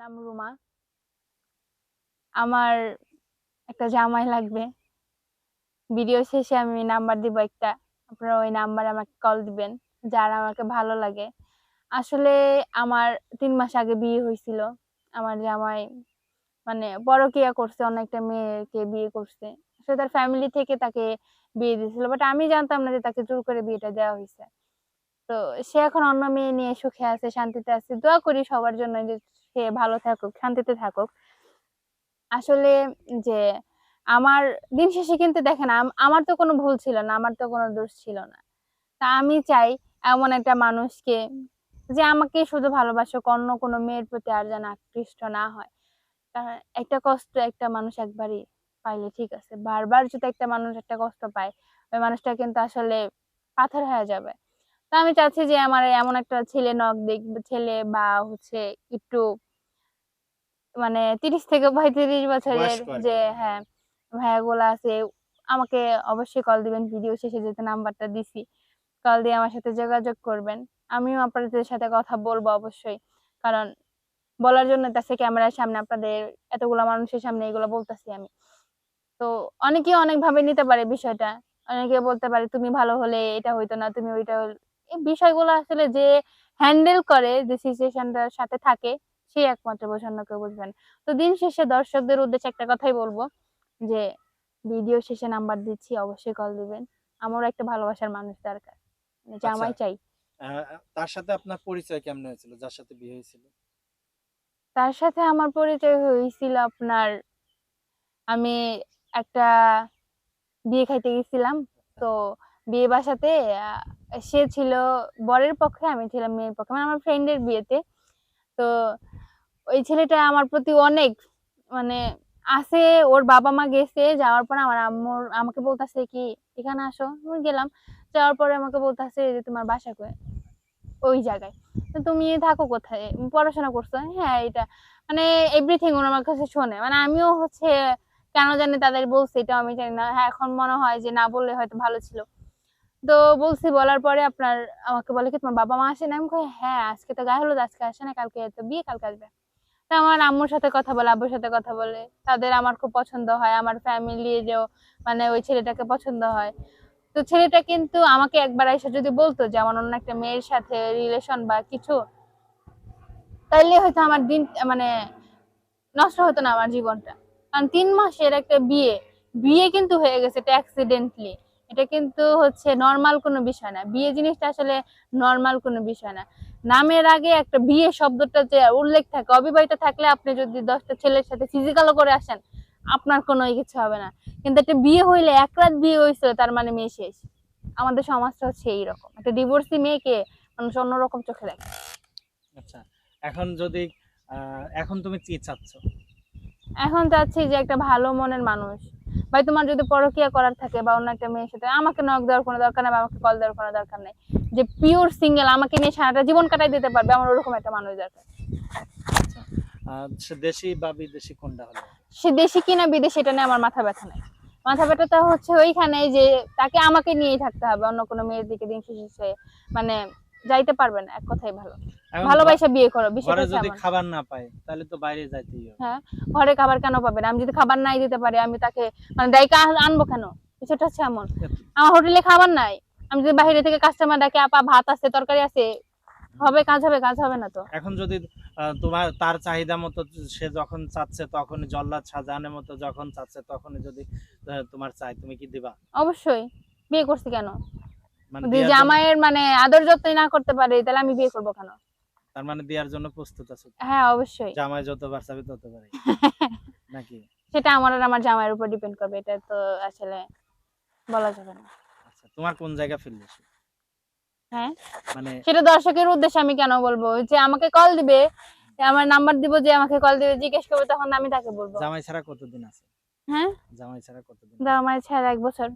নাম রুমা। আমার একটা জামাই লাগবে। ভিডিও শেষে আমি নাম্বার দিব একটা। আপনারা ওই নাম্বারে আমাকে কল দিবেন, যার আমাকে ভালো লাগে। আসলে আমার তিন মাস আগে বিয়ে হয়েছিল। আমার জামাই মানে পরকিয়া করছে, অনেকটা মেয়েকে বিয়ে করছে। সে তার ফ্যামিলি থেকে তাকে বিয়ে দিয়েছিল। বাট আমি জানতাম না যে তাকে জোর করে বিয়েটা দেওয়া হয়েছে। তো সে এখন অন্য মেয়ে নিয়ে সুখে আছে, শান্তিতে আছে। দোয়া করি সবার জন্য যে সে ভালো থাকুক, শান্তিতে থাকুক। আসলে যে আমার দিন শেষে কিন্তু দেখেন আমার তো কোনো ভুল ছিল না, আমার তো কোনো দোষ ছিল না। তা আমি চাই এমন একটা মানুষকে যে আমাকে শুধু ভালোবাসুক, অন্য কোনো মেয়ের প্রতি আর যেন আকৃষ্ট না হয়। কারণ একটা কষ্ট একটা মানুষ একবারই পাইলে ঠিক আছে, বারবার যদি একটা মানুষ একটা কষ্ট পায়, ওই মানুষটা কিন্তু আসলে পাথর হয়ে যাবে। তো আমি চাচ্ছি যে আমার এমন একটা ছেলে নক দিক ছেলে বা হচ্ছে একটু মানে তিরিশ থেকে পঁয়ত্রিশ বছরের। যে হ্যাঁ ভাইয়াগুলো আছে আমাকে অবশ্যই কল দিবেন ভিডিও শেষে যেতে নাম্বারটা দিছি। কল দিয়ে আমার সাথে যোগাযোগ করবেন। আমিও আপনাদের সাথে কথা বলব অবশ্যই। কারণ বলার জন্য তাছে ক্যামেরার সামনে আপনাদের এতগুলো মানুষের সামনে এগুলো বলতেছি আমি। তো অনেকে অনেক ভাবে নিতে পারে বিষয়টা। অনেকে বলতে পারে তুমি ভালো হলে এটা হইতো না তুমি ওইটা এই বিষয়গুলো আসলে যে হ্যান্ডেল করে যে সিচুয়েশনটার সাথে থাকে সে একমাত্র বোঝানো কেউ বুঝবেন তো দিন শেষে দর্শকদের উদ্দেশ্যে একটা কথাই বলব যে ভিডিও শেষে নাম্বার দিচ্ছি অবশ্যই কল দিবেন। আমারও একটা ভালোবাসার মানুষ দরকার। মানে আচ্ছা। চাই। তার সাথে আপনার পরিচয় কেমন হয়েছিল? যার সাথে বিয়ে হয়েছিল? তার সাথে আমার পরিচয় হয়েছিল আপনার আমি একটা বিয়ে খাইতে গেছিলাম। তো বিয়ে বাসাতে সে ছিল বরের পক্ষে আমি ছিলাম মেয়ের পক্ষে। মানে আমার ফ্রেন্ডের বিয়েতে। তো ওই ছেলেটা আমার প্রতি অনেক মানে আসে ওর বাবা মা গেছে, যাওয়ার পর আমার আম্মুর, আমাকে বলতাছে কি, এখানে আসো। আমি গেলাম, যাওয়ার পরে আমাকে বলতাছে যে, তোমার বাসা কই? ওই জায়গায়। তো তুমি থাকো কোথায়? পড়াশোনা করছ? হ্যাঁ এটা মানে এভরিথিং ওরা আমার কাছে শোনে। মানে আমিও হচ্ছে কেন জানি তাদের বলছি এটা আমি জানি না। হ্যাঁ এখন মনে হয় যে, না বললে হয়তো ভালো ছিল। তো বলছি, বলার পরে আপনার, আমাকে বলে কি, তোমার বাবা মা আসে না? আমি হ্যাঁ আজকে তো গায়ে হলুদ, আজকে আসে না, কালকে তো বিয়ে, কালকে আসবে। আমার আম্মুর সাথে কথা বলে, আব্বুর সাথে কথা বলে। তাদের আমার খুব পছন্দ হয়, আমার ফ্যামিলিরও মানে ওই ছেলেটাকে পছন্দ হয়। তো ছেলেটা কিন্তু আমাকে একবার এসে যদি বলতো যে আমার অন্য একটা মেয়ের সাথে রিলেশন বা কিছু, তাইলে হয়তো আমার দিন মানে নষ্ট হতো না আমার জীবনটা। কারণ তিন মাসের একটা বিয়ে বিয়ে কিন্তু হয়ে গেছে এটা অ্যাক্সিডেন্টলি এটা কিন্তু হচ্ছে নর্মাল কোনো বিষয় না। বিয়ে জিনিসটা আসলে নর্মাল কোনো বিষয় না। নামের আগে একটা বিয়ে শব্দটা যে উল্লেখ থাকে অবিবাহিত থাকলে আপনি যদি দশটা ছেলের সাথে ফিজিক্যালও করে আসেন আপনার কোনো কিছু হবে না। কিন্তু একটা বিয়ে হইলে এক রাত বিয়ে হয়েছে তার মানে মেয়ে শেষ। আমাদের সমাজটা হচ্ছে এইরকম। একটা ডিভোর্সি মেয়েকে মানুষ অন্যরকম চোখে দেখে। আচ্ছা এখন যদি এখন তুমি কি চাচ্ছ? এখন চাচ্ছি যে একটা ভালো মনের মানুষ। ভাই তোমার যদি পরকিয়া করার থাকে বা অন্য একটা মেয়ের সাথে আমাকে নক দেওয়ার কোনো দরকার নেই বা আমাকে কল দেওয়ার কোনো দরকার নেই। যে পিওর সিঙ্গেল আমাকে নিয়ে সারাটা জীবন কাটাই দিতে পারবে আমার ওরকম একটা মানুষ দরকার। আচ্ছা। সে দেশি বা বিদেশি কোনটা হলো? সে দেশি কিনা বিদেশি এটা নিয়ে আমার মাথা ব্যথা নাই। মাথা ব্যথাটা হচ্ছে ওইখানে যে তাকে আমাকে নিয়েই থাকতে হবে অন্য কোনো মেয়ের দিকে দিন শেষে মানে যাইতে পারবে না এক কথাই ভালো। ভালোবাসা বিয়ে করো ঘরে যদি খাবার না পায় তাহলে তো বাইরে যাইতেই হবে। হ্যাঁ ঘরে খাবার কেন পাবে আমি যদি খাবার নাই দিতে পারি আমি তাকে মানে ডাইকা আনব কেন? বিষয়টা হচ্ছে এমন। আমার হোটেলে খাবার নাই আমি যদি বাইরে থেকে কাস্টমার ডাকে আপা ভাত আছে তরকারি আছে হবে কাজ হবে কাজ হবে না তো? এখন যদি তোমার তার চাহিদা মতো সে যখন চাচ্ছে তখন জল্লাদ শাহজাহানের মতো যখন চাচ্ছে তখন যদি তোমার চাই তুমি কি দিবা? অবশ্যই। বিয়ে করছি কেন? যদি জামাইয়ের মানে আদর যত্নই না করতে পারে তাহলে আমি বিয়ে করব কেন? তার মানে দেওয়ার জন্য প্রস্তুত আছো? হ্যাঁ অবশ্যই। জামাই যতবার চাবি ততবারই নাকি? সেটা আমার আর আমার জামাইয়ের উপর ডিপেন্ড করবে এটা তো আসলে বলা যাবে না। আচ্ছা তোমার কোন জায়গা ফিরলে হ্যাঁ? মানে সেটা দর্শকের উদ্দেশ্যে আমি কেন বলব? যে আমাকে কল দিবে আমার নাম্বার দিব যে আমাকে কল দিবে জিজ্ঞেস করবে তখন আমি তাকে বলব। জামাই ছাড়া কতদিন আছে? হ্যাঁ? জামাই ছাড়া কতদিন জামাই ছাড়া এক বছর।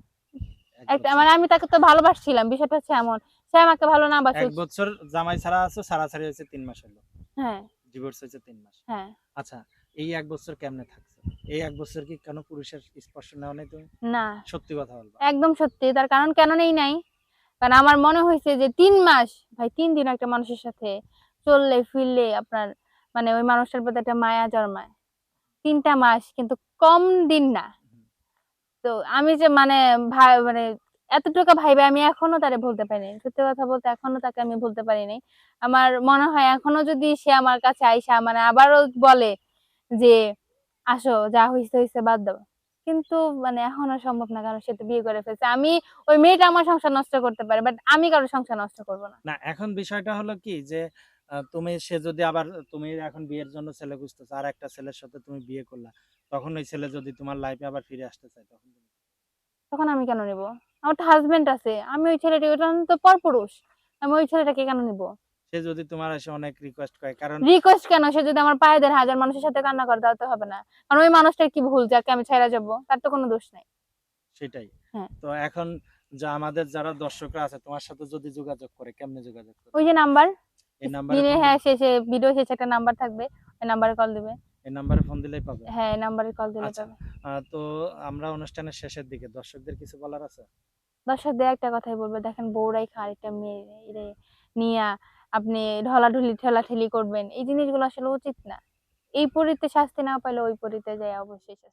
একটা মানে আমি তাকে তো ভালোবাসছিলাম বিষয়টা হচ্ছে এমন। সে আমাকে ভালো না বাসে এক বছর জামাই ছাড়া আছো ছাড়াছাড়ি হয়েছে তিন মাস হলো। হ্যাঁ। ডিভোর্স হয়েছে তিন মাস। হ্যাঁ। আচ্ছা এই এক বছর কেমনে থাকছো? এই এক বছর কি কেন পুরুষের স্পর্শ নেওয়া নেই তুমি? না। সত্যি কথা বলবা? একদম সত্যি তার কারণ কেন নেই নাই? কারণ আমার মনে হয়েছে যে তিন মাস ভাই তিন দিন একটা মানুষের সাথে চললে ফিরলে আপনার মানে ওই মানুষটার প্রতি একটা মায়া জন্মায়। তিনটা মাস কিন্তু কম দিন না। তো আমি যে মানে ভাই মানে এতটুকু ভাইবে আমি এখনও তারে বলতে পারিনি। সত্যি কথা বলতে এখনও তাকে আমি বলতে পারিনি। আমার মনে হয় এখনও যদি সে আমার কাছে আইসা মানে আবারও বলে যে, আসো, যা হইছে হইছে, বাদ দাও। কিন্তু মানে এখনও সম্ভব না কারণ সে তো বিয়ে করে ফেলছে। আমি ওই মেয়েটা আমার সংসার নষ্ট করতে পারে, বাট আমি কারও সংসার নষ্ট করব না। না, এখন বিষয়টা হলো কি যে তুমি সে যদি আবার তুমি এখন বিয়ের জন্য ছেলে খুঁজতেছো আর একটা ছেলের সাথে তুমি বিয়ে করলা তখন ওই ছেলে যদি তোমার লাইফে আবার ফিরে আসতে চায় তখন তখন আমি কেন নিব? আমার তো হাজবেন্ড আছে আমি ওই ছেলেটি ওটা তো পরপুরুষ আমি ওই ছেলেটাকে কেন নিব? সে যদি তোমার এসে অনেক রিকোয়েস্ট করে কারণ রিকোয়েস্ট কেন? সে যদি আমার পায়ে দেড় হাজার মানুষের সাথে কান্না করে তাহলে তো হবে না। কারণ ওই মানুষটার কি ভুল যাকে আমি ছেড়ে যাব? তার তো কোনো দোষ নাই। সেটাই। হ্যাঁ। তো এখন যা আমাদের যারা দর্শকরা আছে তোমার সাথে যদি যোগাযোগ করে কেমনে যোগাযোগ করে ওই যে নাম্বার এই নাম্বারে দিনে হ্যাঁ শেষে ভিডিও শেষে একটা নাম্বার থাকবে ওই নাম্বারে কল দিবে। এই নাম্বারে ফোন দিলেই পাবে? হ্যাঁ এই নাম্বারে কল দিলে আচ্ছা। পাবে। তো আমরা অনুষ্ঠানের শেষের দিকে দর্শকদের কিছু বলার আছে? দর্শকদের একটা কথাই বলব দেখেন বউরাই খার একটা মেয়ে নিয়ে আপনি ঢলাঢুলি ঠেলাঠেলি করবেন এই জিনিসগুলো আসলে উচিত না। এই পরিতে শাস্তি না পাইলে ওই পরিতে যায় অবশ্যই শাস্তি।